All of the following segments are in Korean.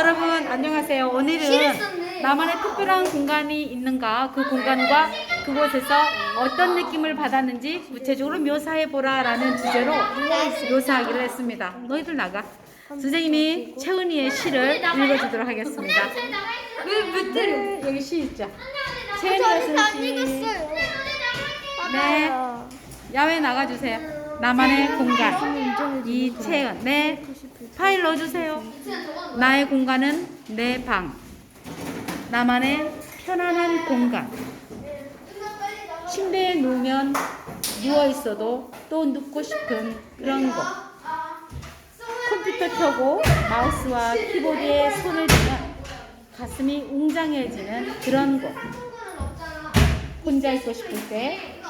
여러분 안녕하세요. 오늘은. 나만의 특별한 공간이 있는가 그 공간과 그곳에서 어떤 느낌을 받았는지 구체적으로 묘사해 보라 라는 주제로 묘사하기로 했습니다. 너희들 나가. 선생님이 채은이의 시를 읽어주도록 하겠습니다. 왜왜 때려? 네, 여기 시 있죠. 저 채은이가 쓴 시. 네. 야외 나가주세요. 나만의 공간. 이채은. 네. 파일 넣어주세요. 나의 공간은 내 방. 나만의 편안한 공간. 침대에 누우면 누워 있어도 또 눕고 싶은 그런 곳. 컴퓨터 켜고 마우스와 키보드에 손을 대면 가슴이 웅장해지는 그런 곳. 혼자 있고 싶을 때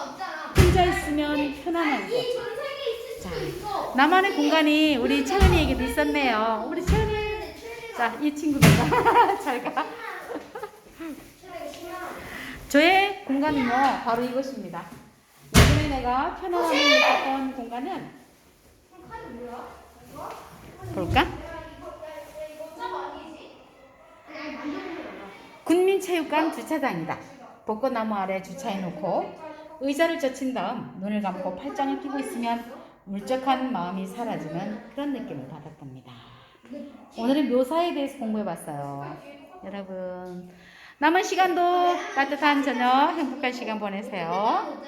혼자 있으면 편안한 곳. 자, 나만의 공간이 우리 채은이에게도 있었네요. 우리 채은이. 자, 이 친구입니다. 잘 가. 저의 공간은요, 바로 이것입니다. 예전에 내가 편안함을 느꼈던 공간은 볼까? 군민체육관 주차장이다. 벚꽃나무 아래 주차해놓고 의자를 젖힌 다음 눈을 감고 팔짱을 끼고 있으면 울적한 마음이 사라지는 그런 느낌을 받았답니다. 오늘은 묘사에 대해서 공부해봤어요. 여러분 남은 시간도 따뜻한 저녁 행복한 시간 보내세요.